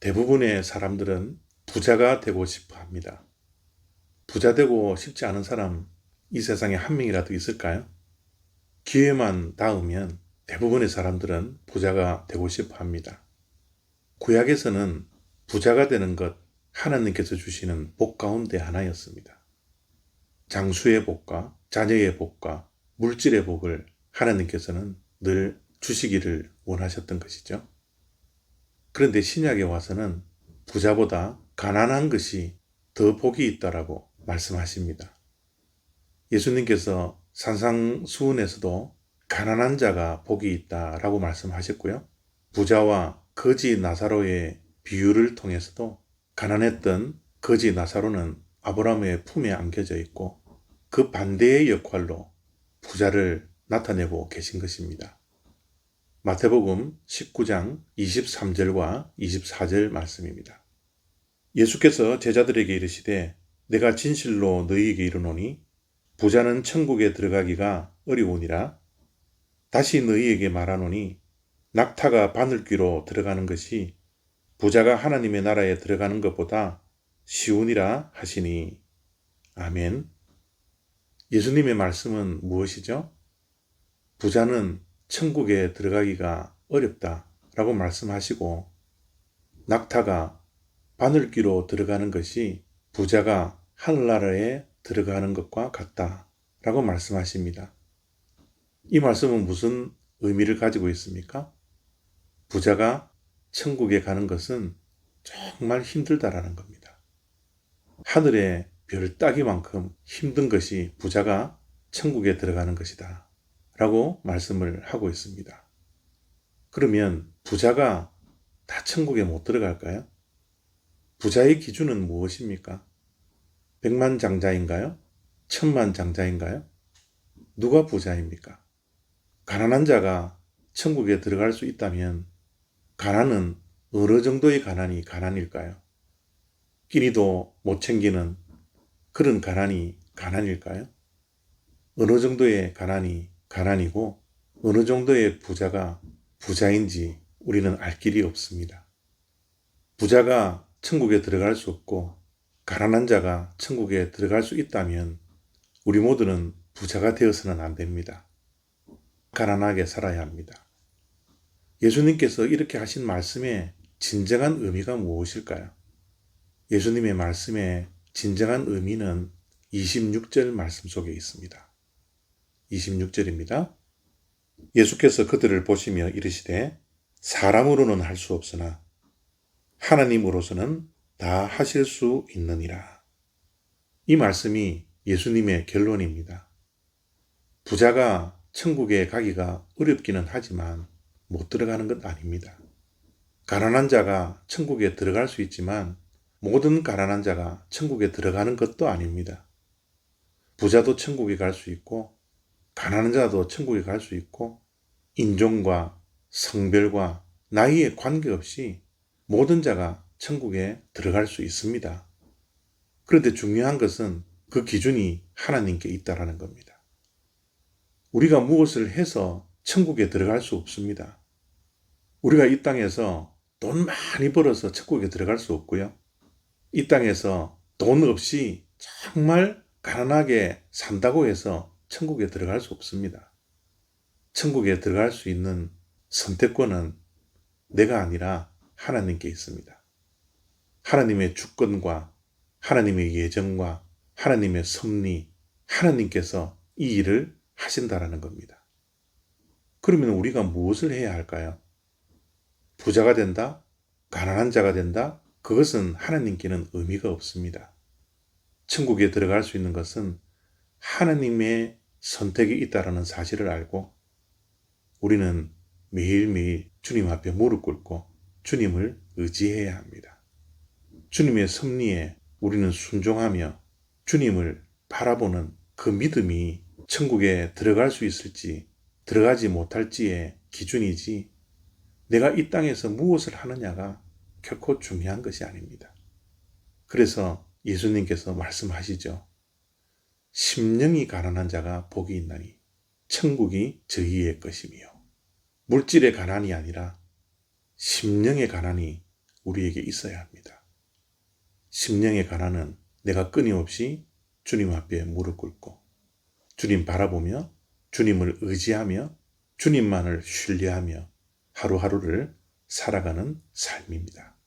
대부분의 사람들은 부자가 되고 싶어 합니다. 부자 되고 싶지 않은 사람 이 세상에 한 명이라도 있을까요? 기회만 닿으면 대부분의 사람들은 부자가 되고 싶어 합니다. 구약에서는 부자가 되는 것 하나님께서 주시는 복 가운데 하나였습니다. 장수의 복과 자녀의 복과 물질의 복을 하나님께서는 늘 주시기를 원하셨던 것이죠. 그런데 신약에 와서는 부자보다 가난한 것이 더 복이 있다라고 말씀하십니다. 예수님께서 산상수훈에서도 가난한 자가 복이 있다라고 말씀하셨고요. 부자와 거지 나사로의 비유를 통해서도 가난했던 거지 나사로는 아브라함의 품에 안겨져 있고 그 반대의 역할로 부자를 나타내고 계신 것입니다. 마태복음 19장 23절과 24절 말씀입니다. 예수께서 제자들에게 이르시되 내가 진실로 너희에게 이르노니 부자는 천국에 들어가기가 어려우니라 다시 너희에게 말하노니 낙타가 바늘귀로 들어가는 것이 부자가 하나님의 나라에 들어가는 것보다 쉬우니라 하시니 아멘. 예수님의 말씀은 무엇이죠? 부자는 천국에 들어가기가 어렵다라고 말씀하시고 낙타가 바늘귀로 들어가는 것이 부자가 하늘나라에 들어가는 것과 같다라고 말씀하십니다. 이 말씀은 무슨 의미를 가지고 있습니까? 부자가 천국에 가는 것은 정말 힘들다라는 겁니다. 하늘에 별 따기만큼 힘든 것이 부자가 천국에 들어가는 것이다. 라고 말씀을 하고 있습니다. 그러면 부자가 다 천국에 못 들어갈까요? 부자의 기준은 무엇입니까? 백만 장자인가요? 천만 장자인가요? 누가 부자입니까? 가난한 자가 천국에 들어갈 수 있다면 가난은 어느 정도의 가난이 가난일까요? 끼니도 못 챙기는 그런 가난이 가난일까요? 어느 정도의 가난이 가난이고 어느 정도의 부자가 부자인지 우리는 알 길이 없습니다. 부자가 천국에 들어갈 수 없고 가난한 자가 천국에 들어갈 수 있다면 우리 모두는 부자가 되어서는 안 됩니다. 가난하게 살아야 합니다. 예수님께서 이렇게 하신 말씀의 진정한 의미가 무엇일까요? 예수님의 말씀의 진정한 의미는 26절 말씀 속에 있습니다. 26절입니다. 예수께서 그들을 보시며 이르시되 사람으로는 할 수 없으나 하나님으로서는 다 하실 수 있느니라. 이 말씀이 예수님의 결론입니다. 부자가 천국에 가기가 어렵기는 하지만 못 들어가는 것 아닙니다. 가난한 자가 천국에 들어갈 수 있지만 모든 가난한 자가 천국에 들어가는 것도 아닙니다. 부자도 천국에 갈 수 있고 가난한 자도 천국에 갈 수 있고 인종과 성별과 나이에 관계없이 모든 자가 천국에 들어갈 수 있습니다. 그런데 중요한 것은 그 기준이 하나님께 있다라는 겁니다. 우리가 무엇을 해서 천국에 들어갈 수 없습니다. 우리가 이 땅에서 돈 많이 벌어서 천국에 들어갈 수 없고요. 이 땅에서 돈 없이 정말 가난하게 산다고 해서 천국에 들어갈 수 없습니다. 천국에 들어갈 수 있는 선택권은 내가 아니라 하나님께 있습니다. 하나님의 주권과 하나님의 예정과 하나님의 섭리, 하나님께서 이 일을 하신다라는 겁니다. 그러면 우리가 무엇을 해야 할까요? 부자가 된다? 가난한 자가 된다? 그것은 하나님께는 의미가 없습니다. 천국에 들어갈 수 있는 것은 하나님의 선택이 있다라는 사실을 알고 우리는 매일매일 주님 앞에 무릎 꿇고 주님을 의지해야 합니다. 주님의 섭리에 우리는 순종하며 주님을 바라보는 그 믿음이 천국에 들어갈 수 있을지 들어가지 못할지의 기준이지 내가 이 땅에서 무엇을 하느냐가 결코 중요한 것이 아닙니다. 그래서 예수님께서 말씀하시죠. 심령이 가난한 자가 복이 있나니 천국이 저희의 것이며 물질의 가난이 아니라 심령의 가난이 우리에게 있어야 합니다. 심령의 가난은 내가 끊임없이 주님 앞에 무릎 꿇고 주님 바라보며 주님을 의지하며 주님만을 신뢰하며 하루하루를 살아가는 삶입니다.